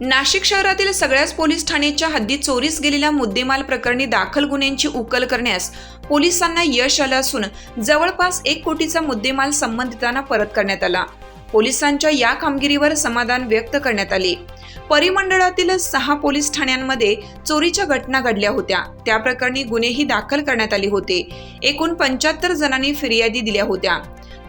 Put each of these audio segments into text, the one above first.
नाशिक शहरातील सगळ्याच पोलीस ठाण्याच्या हद्दीत चोरीस गेलेल्या मुद्देमाल प्रकरणी दाखल गुन्ह्यांची उकल करण्यास पोलिसांना यश आलं असून जवळपास एक कोटीचा मुद्देमाल संबंधितांना परत करण्यात आला. पोलिसांच्या या कामगिरीवर समाधान व्यक्त करण्यात आले. परिमंडळातील सहा पोलीस ठाण्यांमध्ये चोरीच्या घटना घडल्या होत्या. त्या प्रकरणी गुन्हेही दाखल करण्यात आले होते. एकूण पंच्याहत्तर जणांनी फिर्यादी दिल्या होत्या.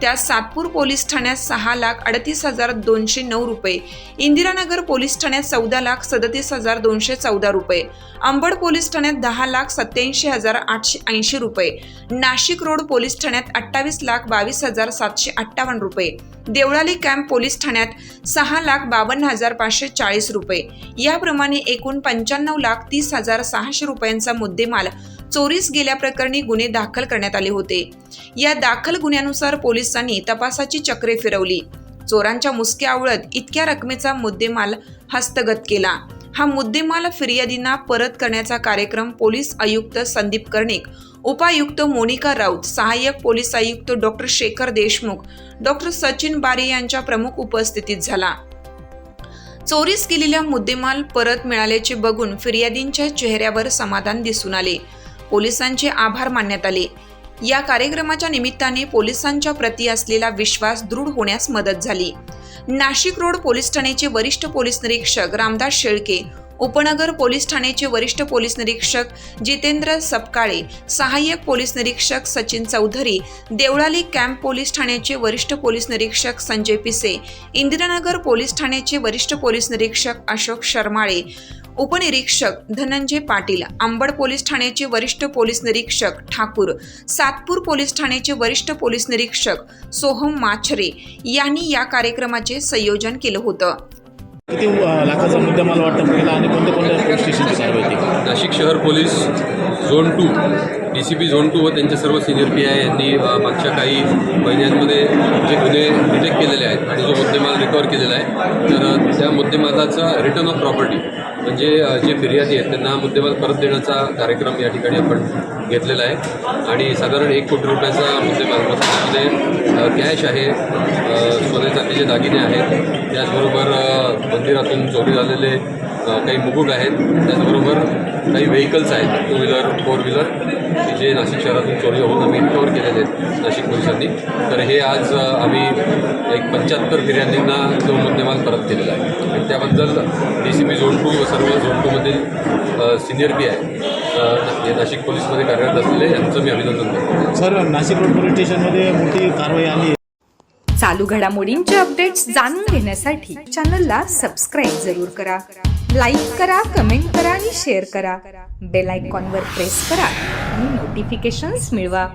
त्या सातपूर पोलीस ठाण्यात सहा लाख अडतीस हजार दोनशे नऊ रुपये. इंदिरानगर पोलीस ठाण्यात चौदा लाख सदतीस हजार दोनशे चौदा रुपये. अंबड पोलीस ठाण्यात दहा लाख सत्याऐंशी हजार आठशे ऐंशी रुपये. नाशिक रोड पोलीस ठाण्यात अठ्ठावीस लाख बावीस हजार सातशे अठ्ठावन्न रुपये. देवळाली कॅम्प पोलीस ठाण्यात सहा लाख बावन्न हजार पाचशे चाळीस रुपये. याप्रमाणे एकूण पंच्याण्णव लाख तीस हजार सहाशे रुपयांचा मुद्देमाल चोरीस गेल्याप्रकरणी गुन्हे दाखल करण्यात आले होते. या दाखल गुन्ह्यानुसार पोलिसांनी तपासाची चक्रे फिरवली. चोरांच्या मुसक्या आवळत इतक्या रकमेचा मुद्देमाल हस्तगत केला. हा मुद्देमाल फिर्यादींना परत करण्याचा कार्यक्रम पोलीस आयुक्त संदीप कर्णिक उपायुक्त मोनिका राऊत सहाय्यक पोलीस आयुक्त डॉक्टर शेखर देशमुख डॉक्टर सचिन बारे यांच्या प्रमुख उपस्थितीत झाला. चोरीस केलेल्या मुद्देमाल परत मिळाल्याचे बघून फिर्यादींच्या चेहऱ्यावर समाधान दिसून आले. पोलिसांचे आभार मानण्यात आले. या कार्यक्रमाच्या निमित्ताने पोलिसांच्या प्रती असलेला विश्वास दृढ होण्यास मदत झाली. नाशिक रोड पोलीस ठाण्याचे वरिष्ठ पोलीस निरीक्षक रामदास शेळके उपनगर पोलीस ठाण्याचे वरिष्ठ पोलीस निरीक्षक जितेंद्र सपकाळे सहाय्यक पोलीस निरीक्षक सचिन चौधरी देवळाली कॅम्प पोलीस ठाण्याचे वरिष्ठ पोलीस निरीक्षक संजय पिसे इंदिरानगर पोलीस ठाण्याचे वरिष्ठ पोलीस निरीक्षक अशोक शर्माळे उपनिरीक्षक धनंजय पाटील अंबड पोलीस ठाण्याचे वरिष्ठ पोलीस निरीक्षक ठाकूर सातपूर पोलीस ठाण्याचे वरिष्ठ पोलीस निरीक्षक सोहम माछरे यांनी या कार्यक्रमाचे संयोजन केलं होतं. किती लाखाचा मुद्देमाल वाटप केला आणि कोणत्या कोणत्या पोलीस स्टेशनची कारवाई केली नाशिक शहर police zone two D C P zone two व त्यांचे सर्व सिनियर पी आय यांनी मागच्या काही महिन्यांमध्ये जे गुन्हे डिटेक्ट केलेले आहेत आणि जो मुद्देमाल रिकवर केलेला आहे तर त्या मुद्देमालाचा रिटर्न ऑफ प्रॉपर्टी म्हणजे जे फिर्यादी आहेत त्यांना मुद्देमाल परत देण्याचा कार्यक्रम या ठिकाणी आपण घेतलेला आहे. आणि साधारण एक कोटी रुपयाचा मुद्देमाल त्यामध्ये कॅश आहे. सोने चांदीचे दागिने आहेत त्याचबरोबर मंदिरातून चोरी झालेले काही मुकुट आहेत. त्याचबरोबर काही व्हेकल्स आहेत टू व्हीलर फोर व्हीलर जे नाशिक शहरातून चोरी होऊन आम्ही रिकवर केलेले आहेत नाशिक पोलिसांनी. तर हे आज आम्ही एक पंच्याहत्तर फिर्यादींना तो मुद्देमाल परत केलेला आहे. आणि त्याबद्दल D C P zone two व सर्व झोन टूमधील सिनियर पी आहे. नाशिक पोलीसमध्ये कार्यरत असलेले यांचं मी अभिनंदन करतो. सर नाशिक रोड पोलीस स्टेशनमध्ये मोठी कारवाई आली. आहे चालू घडामोडींचे अपडेट्स जाणून घेण्यासाठी चॅनलला सबस्क्राईब जरूर करा. लाईक करा कमेंट करा आणि शेअर करा. बेल आयकॉनवर प्रेस करा. आणि नोटिफिकेशन्स मिळवा